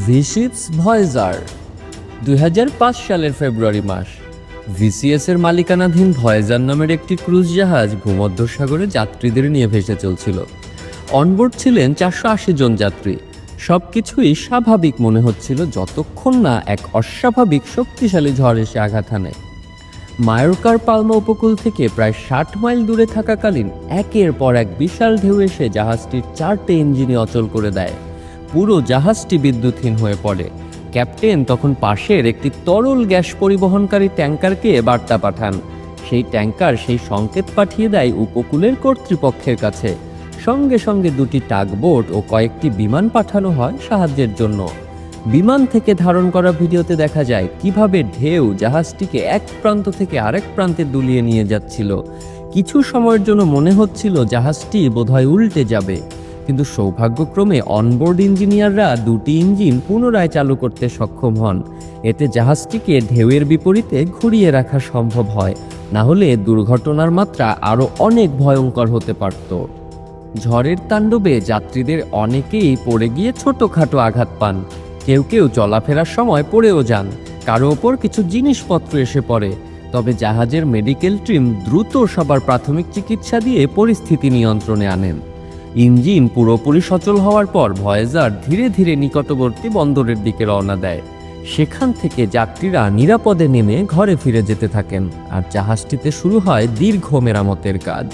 ভিসিপস Voyager, দুই হাজার পাঁচ সালের ফেব্রুয়ারি মাস। ভিসিএস এর মালিকানাধীন ভয়েজার নামের একটি ক্রুজ জাহাজ ভূমধ্যসাগরে যাত্রীদের নিয়ে ভেসে চলছিল। অনবোর্ড ছিলেন চারশো আশি জন যাত্রী। সব কিছুই স্বাভাবিক মনে হচ্ছিল যতক্ষণ না এক অস্বাভাবিক শক্তিশালী ঝড় এসে আঘাত হানে। মায়োরকার পালমা উপকূল থেকে প্রায় ষাট মাইল দূরে থাকাকালীন একের পর এক বিশাল ঢেউ এসে জাহাজটির চারটে ইঞ্জিনই অচল করে দেয়। পুরো জাহাজটি বিদ্যুৎহীন হয়ে পড়ে। ক্যাপ্টেন তখন পাশের একটি তরল গ্যাস পরিবহনকারী ট্যাঙ্কারকে বার্তা পাঠান। সেই ট্যাঙ্কার সেই সংকেত পাঠিয়ে দেয় উপকূলের কর্তৃপক্ষের কাছে। সঙ্গে সঙ্গে দুটি টাগবোট ও কয়েকটি বিমান পাঠানো হয় সাহায্যের জন্য। বিমান থেকে ধারণ করা ভিডিওতে দেখা যায় কীভাবে ঢেউ জাহাজটিকে এক প্রান্ত থেকে আরেক প্রান্তে দুলিয়ে নিয়ে যাচ্ছিল। কিছু সময়ের জন্য মনে হচ্ছিল জাহাজটি বোধহয় উল্টে যাবে। কিন্তু সৌভাগ্যক্রমে অনবোর্ড ইঞ্জিনিয়াররা দুটি ইঞ্জিন পুনরায় চালু করতে সক্ষম হন। এতে জাহাজটিকে ঢেউয়ের বিপরীতে ঘুরিয়ে রাখা সম্ভব হয়। না হলে দুর্ঘটনার মাত্রা আরও অনেক ভয়ঙ্কর হতে পারত। ঝড়ের তাণ্ডবে যাত্রীদের অনেকেই পড়ে গিয়ে ছোটোখাটো আঘাত পান। কেউ কেউ চলাফেরার সময় পড়েও যান। কারও ওপর কিছু জিনিসপত্র এসে পড়ে। তবে জাহাজের মেডিকেল টিম দ্রুত সবার প্রাথমিক চিকিৎসা দিয়ে পরিস্থিতি নিয়ন্ত্রণে আনেন। ইঞ্জিন পুরোপুরি সচল হওয়ার পর ভয়েজার ধীরে ধীরে নিকটবর্তী বন্দরের দিকে রওনা দেয়। সেখান থেকে যাত্রীরা নিরাপদে নেমে ঘরে ফিরে যেতে থাকেন। আর জাহাজটিতে শুরু হয় দীর্ঘ মেরামতের কাজ।